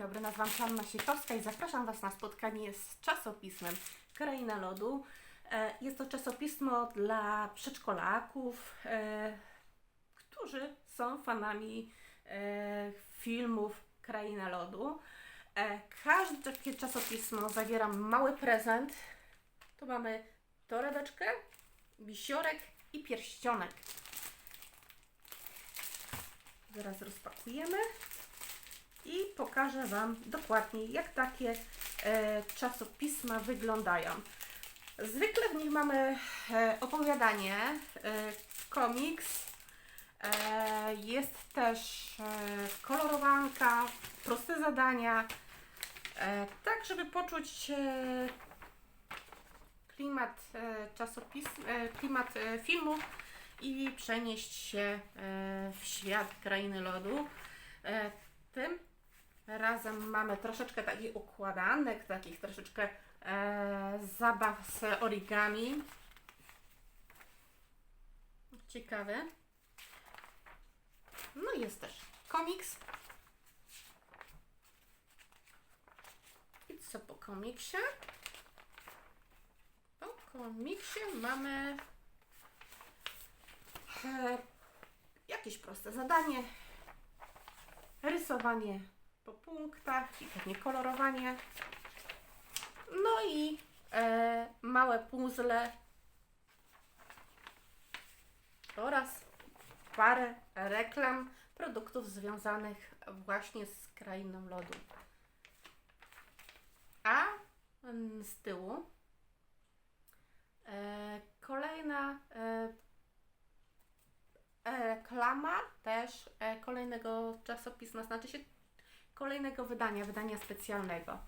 dobry, nazywam się Anna Siekowska i zapraszam Was na spotkanie z czasopismem Kraina Lodu. E, Jest to czasopismo dla przedszkolaków, e, którzy są fanami e, filmów Kraina Lodu. Każde takie czasopismo zawiera mały prezent. Tu mamy torebeczkę, wisiorek i pierścionek. Zaraz rozpakujemy i pokażę Wam dokładnie, jak takie e, czasopisma wyglądają. Zwykle w nich mamy e, opowiadanie, e, komiks, e, jest też e, kolorowanka, proste zadania, e, tak żeby poczuć e, klimat e, czasopism, e, klimat e, filmu i przenieść się e, w świat krainy lodu. E, Tym razem mamy troszeczkę takich układanek, takich troszeczkę e, zabaw z origami. Ciekawy. No jest też komiks. I co po komiksie? Po komiksie mamy e, jakieś proste zadanie, rysowanie punktach i pewnie kolorowanie. No i e, małe puzzle oraz parę reklam produktów związanych właśnie z krainą lodu. A z tyłu e, kolejna e, e, reklama też e, kolejnego czasopisma, znaczy się kolejnego wydania, wydania specjalnego.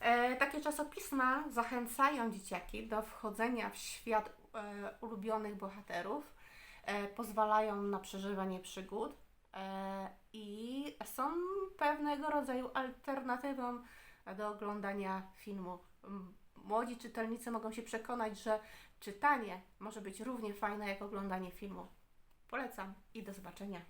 E, takie czasopisma zachęcają dzieciaki do wchodzenia w świat e, ulubionych bohaterów, e, pozwalają na przeżywanie przygód e, i są pewnego rodzaju alternatywą do oglądania filmu. Młodzi czytelnicy mogą się przekonać, że czytanie może być równie fajne jak oglądanie filmu. Polecam i do zobaczenia.